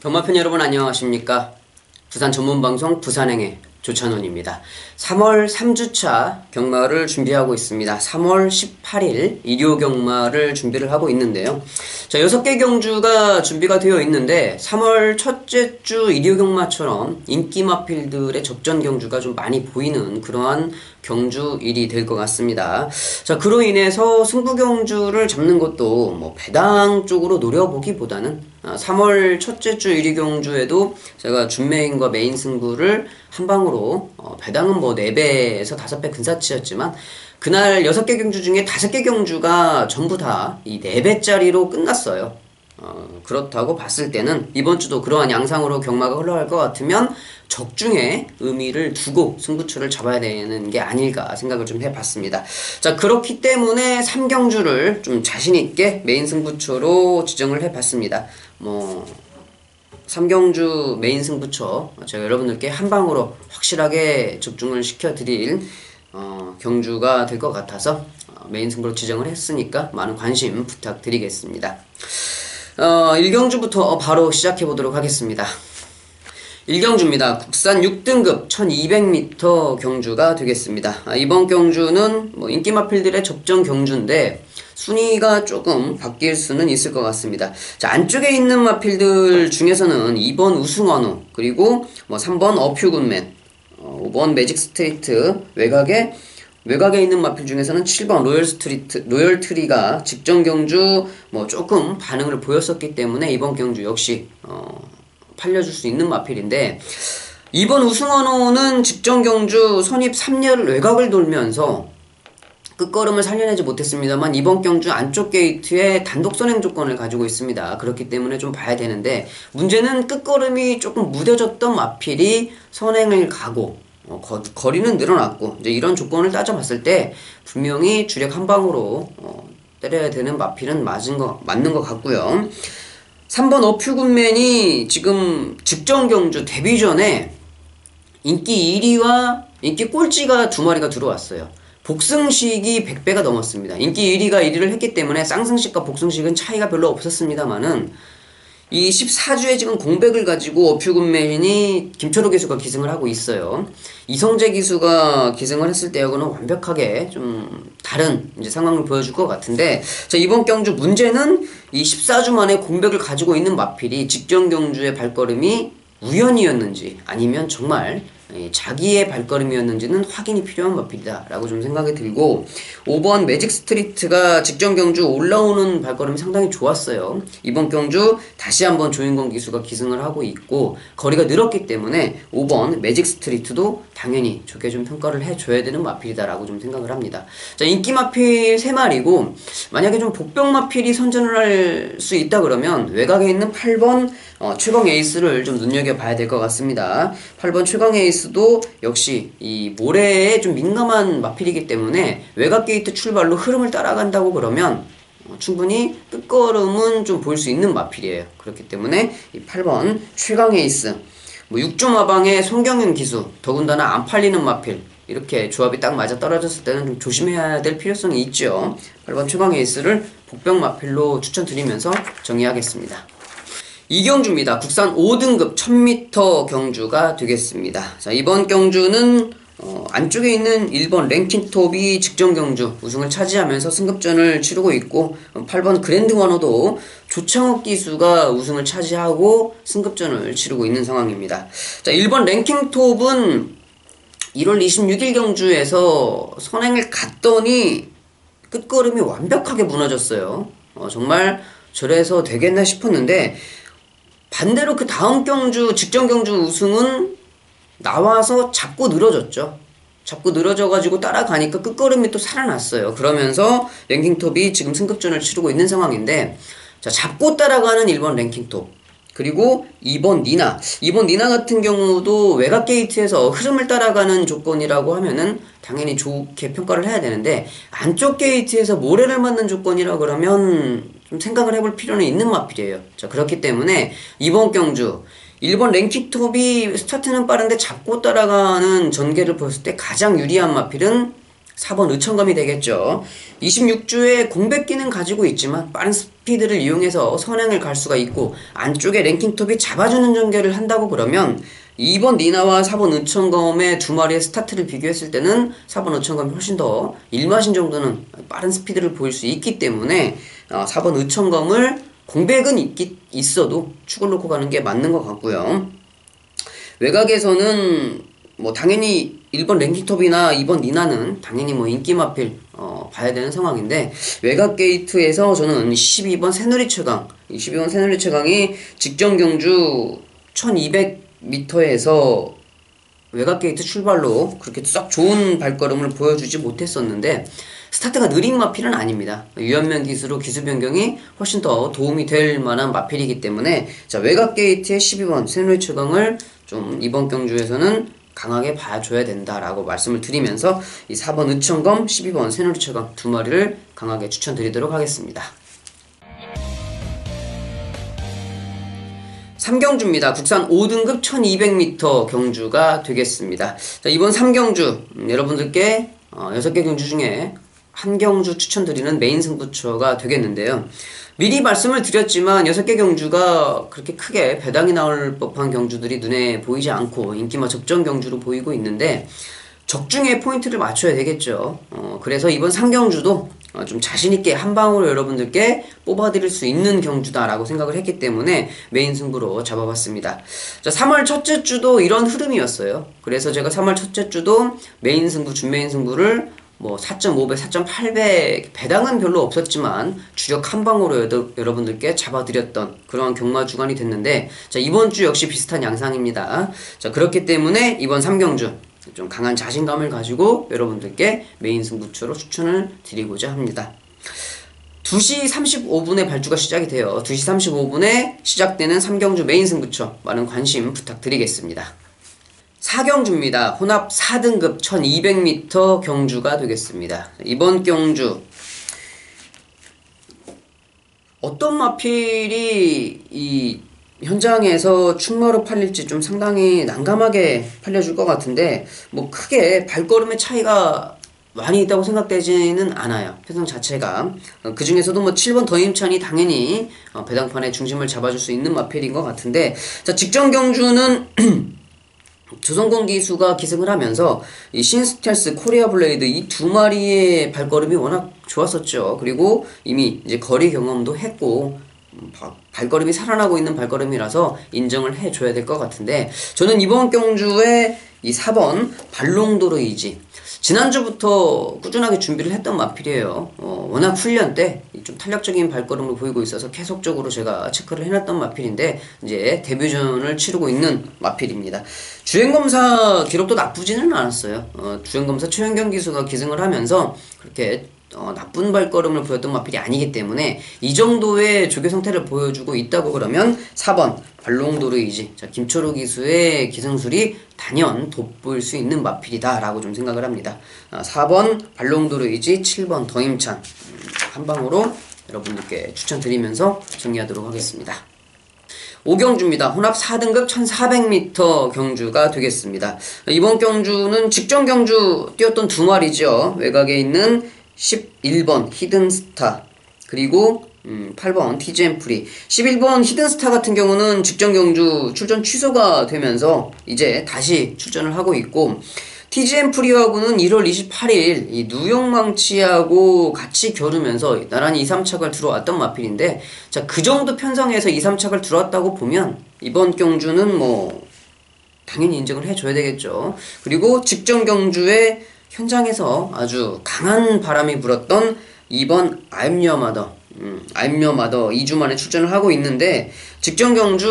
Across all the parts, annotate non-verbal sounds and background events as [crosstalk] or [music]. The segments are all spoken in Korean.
경마팬 여러분 안녕하십니까? 부산 전문방송 부산행의 조찬원입니다. 3월 3주차 경마를 준비하고 있습니다. 3월 18일 일요 경마를 준비를 하고 있는데요. 자 6개 경주가 준비가 되어 있는데 3월 첫째 주 일요 경마처럼 인기 마필들의 접전 경주가 좀 많이 보이는 그러한 경주일이 될 것 같습니다. 자, 그로 인해서 승부 경주를 잡는 것도 뭐 배당 쪽으로 노려보기보다는 3월 아, 첫째 주 1위 경주에도 제가 준메인과 메인 승부를 한 방으로 어, 배당은 뭐 4배에서 5배 근사치였지만 그날 6개 경주 중에 5개 경주가 전부 다 이 4배짜리로 끝났어요. 어, 그렇다고 봤을 때는 이번 주도 그러한 양상으로 경마가 흘러갈 것 같으면 적중에 의미를 두고 승부처를 잡아야 되는 게 아닐까 생각을 좀 해봤습니다. 자 그렇기 때문에 3경주를 좀 자신있게 메인 승부처로 지정을 해봤습니다. 뭐 3경주 메인 승부처 제가 여러분들께 한 방으로 확실하게 적중을 시켜드릴 어, 경주가 될 것 같아서 어, 메인 승부로 지정을 했으니까 많은 관심 부탁드리겠습니다. 어, 1경주부터 바로 시작해 보도록 하겠습니다. 1경주입니다. 국산 6등급 1200m 경주가 되겠습니다. 아, 이번 경주는 뭐 인기 마필들의 접전 경주인데 순위가 조금 바뀔 수는 있을 것 같습니다. 자, 안쪽에 있는 마필들 중에서는 2번 우승원우, 그리고 뭐 3번 어퓨군맨, 어, 5번 매직 스트레이트, 외곽에 외곽에 있는 마필 중에서는 7번 로열 스트리트, 로열 트리가 직전 경주 뭐 조금 반응을 보였었기 때문에 이번 경주 역시 어, 팔려줄 수 있는 마필인데 이번 우승원호는 직전 경주 선입 3열 외곽을 돌면서 끝걸음을 살려내지 못했습니다만 이번 경주 안쪽 게이트에 단독 선행 조건을 가지고 있습니다. 그렇기 때문에 좀 봐야 되는데 문제는 끝걸음이 조금 무뎌졌던 마필이 선행을 가고 어, 거, 거리는 늘어났고 이제 이런 조건을 따져봤을 때 분명히 주력 한 방으로 어, 때려야 되는 마필은 맞은 거 맞는 것 같고요. 3번 어퓨군맨이 지금 직전 경주 데뷔 전에 인기 1위와 인기 꼴찌가 두 마리가 들어왔어요. 복승식이 100배가 넘었습니다. 인기 1위가 1위를 했기 때문에 쌍승식과 복승식은 차이가 별로 없었습니다만은 이 14주에 지금 공백을 가지고 어퓨군맨이 김철호 기수가 기승을 하고 있어요. 이성재 기수가 기승을 했을 때하고는 완벽하게 좀 다른 이제 상황을 보여줄 것 같은데 자 이번 경주 문제는 이 14주 만에 공백을 가지고 있는 마필이 직전 경주의 발걸음이 우연이었는지 아니면 정말 자기의 발걸음이었는지는 확인이 필요한 마필이다라고 좀 생각이 들고 5번 매직 스트리트가 직전 경주 올라오는 발걸음이 상당히 좋았어요. 이번 경주 다시 한번 조인권 기수가 기승을 하고 있고 거리가 늘었기 때문에 5번 매직 스트리트도 당연히 좋게 좀 평가를 해줘야 되는 마필이다라고 좀 생각을 합니다. 자 인기 마필 3마리고 만약에 좀 복병 마필이 선전을 할 수 있다 그러면 외곽에 있는 8번 어, 최강 에이스를 좀 눈여겨봐야 될 것 같습니다. 8번 최강 에이스 도 역시 이 모래에 좀 민감한 마필이기 때문에 외곽 게이트 출발로 흐름을 따라간다고 그러면 어, 충분히 끝걸음은 좀 볼 수 있는 마필이에요. 그렇기 때문에 이 8번 최강 에이스 뭐 6점 마방의 송경윤 기수 더군다나 안 팔리는 마필 이렇게 조합이 딱 맞아 떨어졌을 때는 좀 조심해야 될 필요성이 있죠. 8번 최강 에이스를 복병 마필로 추천드리면서 정의하겠습니다. 이경주입니다. 국산 5등급 1000m 경주가 되겠습니다. 자, 이번 경주는 어, 안쪽에 있는 1번 랭킹톱이 직전 경주 우승을 차지하면서 승급전을 치르고 있고 8번 그랜드 원어도 조창욱 기수가 우승을 차지하고 승급전을 치르고 있는 상황입니다. 자, 1번 랭킹톱은 1월 26일 경주에서 선행을 갔더니 끝걸음이 완벽하게 무너졌어요. 어, 정말 저래서 되겠나 싶었는데 반대로 그 다음 경주 직전 경주 우승은 나와서 잡고 늘어졌죠. 잡고 늘어져가지고 따라가니까 끝걸음이 또 살아났어요. 그러면서 랭킹톱이 지금 승급전을 치르고 있는 상황인데 자 잡고 따라가는 1번 랭킹톱 그리고 2번 니나 2번 니나 같은 경우도 외곽 게이트에서 흐름을 따라가는 조건이라고 하면은 당연히 좋게 평가를 해야 되는데 안쪽 게이트에서 모래를 맞는 조건이라 그러면 좀 생각을 해볼 필요는 있는 마필이에요. 자 그렇기 때문에 이번 경주 1번 랭킹톱이 스타트는 빠른데 잡고 따라가는 전개를 보였을 때 가장 유리한 마필은 4번 의천검이 되겠죠. 26주에 공백 기능 가지고 있지만 빠른 스피드를 이용해서 선행을 갈 수가 있고 안쪽에 랭킹톱이 잡아주는 전개를 한다고 그러면 2번 니나와 4번 의천검의 두 마리의 스타트를 비교했을 때는 4번 의천검이 훨씬 더 일마신 정도는 빠른 스피드를 보일 수 있기 때문에 4번 어, 의천검을 공백은 있기, 있어도 축을 놓고 가는 게 맞는 것 같고요. 외곽에서는 뭐 당연히 1번 랭킹톱이나 2번 니나는 당연히 뭐 인기 마필 어, 봐야 되는 상황인데 외곽 게이트에서 저는 12번 새누리 최강 12번 새누리 최강이 직전 경주 1200m에서 외곽 게이트 출발로 그렇게 썩 좋은 발걸음을 보여주지 못했었는데 스타트가 느린 마필은 아닙니다. 유연면 기수로 기수 변경이 훨씬 더 도움이 될 만한 마필이기 때문에 자 외곽 게이트의 12번 새누리 최강을 좀 이번 경주에서는 강하게 봐줘야 된다라고 말씀을 드리면서 이 4번 의천검, 12번 새누리 최강 두 마리를 강하게 추천드리도록 하겠습니다. 3경주입니다. 국산 5등급 1200m 경주가 되겠습니다. 자, 이번 3경주 음, 여러분들께 어, 6개 경주 중에 한 경주 추천드리는 메인 승부처가 되겠는데요. 미리 말씀을 드렸지만 6개 경주가 그렇게 크게 배당이 나올 법한 경주들이 눈에 보이지 않고 인기마 접전 경주로 보이고 있는데 적중에 포인트를 맞춰야 되겠죠. 어, 그래서 이번 상경주도 어, 좀 자신있게 한 방으로 여러분들께 뽑아드릴 수 있는 경주다라고 생각을 했기 때문에 메인 승부로 잡아봤습니다. 자, 3월 첫째 주도 이런 흐름이었어요. 그래서 제가 3월 첫째 주도 메인 승부, 준메인 승부를 뭐 4.5배, 4.8배 배당은 별로 없었지만 주력 한 방으로 여러, 여러분들께 잡아드렸던 그러한 경마 주간이 됐는데 자 이번 주 역시 비슷한 양상입니다. 자 그렇기 때문에 이번 3경주 좀 강한 자신감을 가지고 여러분들께 메인 승부처로 추천을 드리고자 합니다. 2시 35분에 발주가 시작이 돼요. 2시 35분에 시작되는 3경주 메인 승부처 많은 관심 부탁드리겠습니다. 4경주입니다. 혼합 4등급 1200m 경주가 되겠습니다. 이번 경주 어떤 마필이 이 현장에서 충마로 팔릴지 좀 상당히 난감하게 팔려줄 것 같은데 뭐 크게 발걸음의 차이가 많이 있다고 생각되지는 않아요. 표정 자체가. 그 중에서도 뭐 7번 더임찬이 당연히 어, 배당판의 중심을 잡아줄 수 있는 마필인 것 같은데 자 직전 경주는 [clears throat] 조선공 기수가 기승을 하면서 이 신스텔스, 코리아 블레이드 이 두 마리의 발걸음이 워낙 좋았었죠. 그리고 이미 이제 거리 경험도 했고 음, 발걸음이 살아나고 있는 발걸음이라서 인정을 해줘야 될 것 같은데 저는 이번 경주에 이 4번 발롱도르 이지 지난주부터 꾸준하게 준비를 했던 마필이에요. 어, 워낙 훈련 때 좀 탄력적인 발걸음을 보이고 있어서 계속적으로 제가 체크를 해놨던 마필인데 이제 데뷔전을 치르고 있는 마필입니다. 주행검사 기록도 나쁘지는 않았어요. 어, 주행검사 최현경 기수가 기승을 하면서 그렇게 어, 나쁜 발걸음을 보였던 마필이 아니기 때문에 이 정도의 조교 상태를 보여주고 있다고 그러면 4번 발롱도르 이지 자, 김초로 기수의 기승술이 단연 돋보일 수 있는 마필이다 라고 좀 생각을 합니다 아, 4번 발롱도르 이지 7번 더임찬 음, 한 방으로 여러분들께 추천드리면서 정리하도록 하겠습니다 5경주입니다. 혼합 4등급 1400m 경주가 되겠습니다. 이번 경주는 직전 경주 뛰었던 두 마리죠. 외곽에 있는 11번 히든스타. 그리고 음, 8번 TGM 프리. 11번 히든스타 같은 경우는 직전 경주 출전 취소가 되면서 이제 다시 출전을 하고 있고 TGM 프리하고는 1월 28일 이 누용망치하고 같이 겨루면서 나란히 2, 3착을 들어왔던 마필인데 자 그 정도 편성에서 2, 3착을 들어왔다고 보면 이번 경주는 뭐 당연히 인정을 해줘야 되겠죠. 그리고 직전 경주에 현장에서 아주 강한 바람이 불었던 2번 알미어마더 음, 알미어마더 2주 만에 출전을 하고 있는데 직전 경주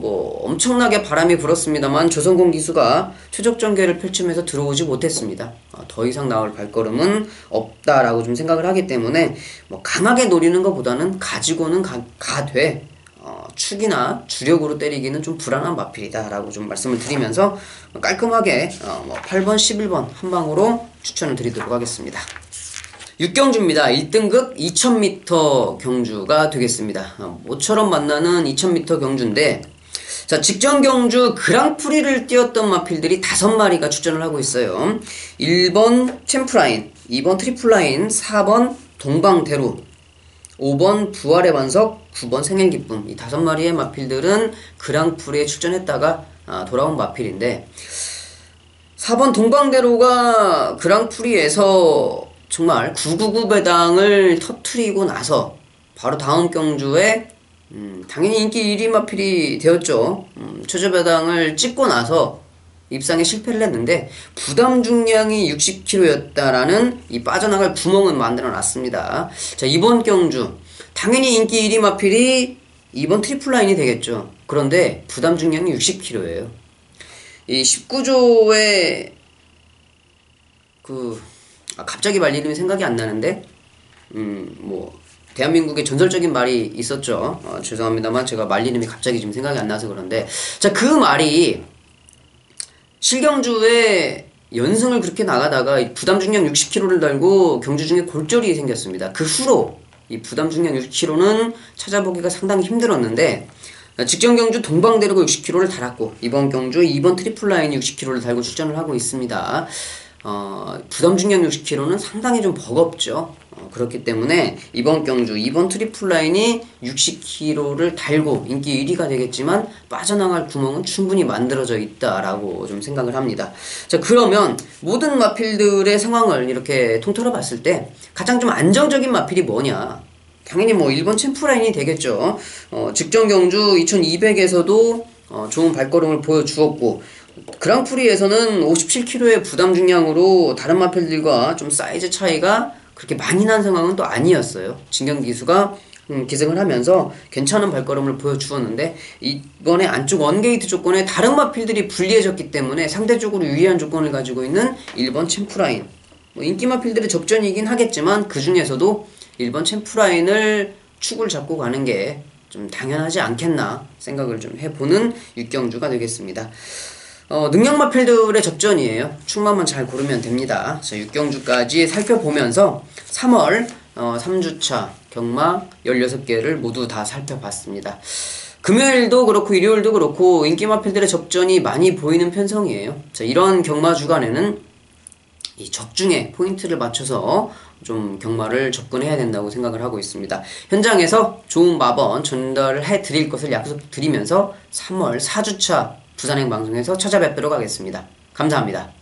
뭐 엄청나게 바람이 불었습니다만 조선공 기수가 최적 전개를 펼치면서 들어오지 못했습니다. 어, 더 이상 나올 발걸음은 없다라고 좀 생각을 하기 때문에 뭐 강하게 노리는 것보다는 가지고는 가, 가되 어, 축이나 주력으로 때리기는 좀 불안한 마필이다라고 좀 말씀을 드리면서 깔끔하게 어, 뭐 8번, 11번 한 방으로 추천을 드리도록 하겠습니다. 6경주입니다. 1등급 2000m 경주가 되겠습니다. 어, 모처럼 만나는 2000m 경주인데 자, 직전 경주 그랑프리를 뛰었던 마필들이 다섯 마리가 출전을 하고 있어요. 1번 챔프라인, 2번 트리플라인, 4번 동방대로, 5번 부활의 반석, 9번 생일 기쁨. 이 다섯 마리의 마필들은 그랑프리에 출전했다가 아, 돌아온 마필인데 4번 동방대로가 그랑프리에서 정말 999 배당을 터트리고 나서 바로 다음 경주에 음, 당연히 인기 1위 마필이 되었죠. 음, 최저 배당을 찍고 나서 입상에 실패를 했는데 부담 중량이 60kg였다라는 이 빠져나갈 구멍은 만들어 놨습니다. 자, 이번 경주 당연히 인기 1위 마필이 이번 트리플 라인이 되겠죠. 그런데 부담 중량이 60kg예요. 이 19조의 그 아, 갑자기 말 이름이 생각이 안 나는데 음뭐 대한민국의 전설적인 말이 있었죠. 어, 죄송합니다만 제가 말 이름이 갑자기 지금 생각이 안 나서 그런데 자 그 말이 실경주에 연승을 그렇게 나가다가 부담 중량 60kg를 달고 경주 중에 골절이 생겼습니다. 그 후로 이 부담 중량 60kg는 찾아보기가 상당히 힘들었는데 직전 경주 동방대로가 60kg를 달았고 이번 경주 2번 트리플 라인 60kg를 달고 출전을 하고 있습니다. 어, 부담 중량 60kg는 상당히 좀 버겁죠. 어, 그렇기 때문에 이번 경주, 이번 트리플 라인이 60kg를 달고 인기 1위가 되겠지만 빠져나갈 구멍은 충분히 만들어져 있다라고 좀 생각을 합니다. 자, 그러면 모든 마필들의 상황을 이렇게 통틀어 봤을 때 가장 좀 안정적인 마필이 뭐냐? 당연히 뭐 1번 챔프 라인이 되겠죠. 어, 직전 경주 2200에서도 어, 좋은 발걸음을 보여주었고 그랑프리에서는 57kg의 부담 중량으로 다른 마필들과 좀 사이즈 차이가 그렇게 많이 난 상황은 또 아니었어요. 진경 기수가 음, 기승을 하면서 괜찮은 발걸음을 보여주었는데 이번에 안쪽 원게이트 조건에 다른 마필들이 불리해졌기 때문에 상대적으로 유리한 조건을 가지고 있는 1번 챔프라인 뭐 인기 마필들의 접전이긴 하겠지만 그 중에서도 1번 챔프라인을 축을 잡고 가는 게 좀 당연하지 않겠나 생각을 좀 해보는 육경주가 되겠습니다. 어, 능력 마필들의 접전이에요. 축만만 잘 고르면 됩니다. 자, 6경주까지 살펴보면서 3월 어, 3주차 경마 16개를 모두 다 살펴봤습니다. 금요일도 그렇고 일요일도 그렇고 인기 마필들의 접전이 많이 보이는 편성이에요. 자, 이런 경마 주간에는 이 적중에 포인트를 맞춰서 좀 경마를 접근해야 된다고 생각을 하고 있습니다. 현장에서 좋은 마번 전달해 드릴 것을 약속드리면서 3월 4주차 부산행 방송에서 찾아뵙도록 하겠습니다. 감사합니다.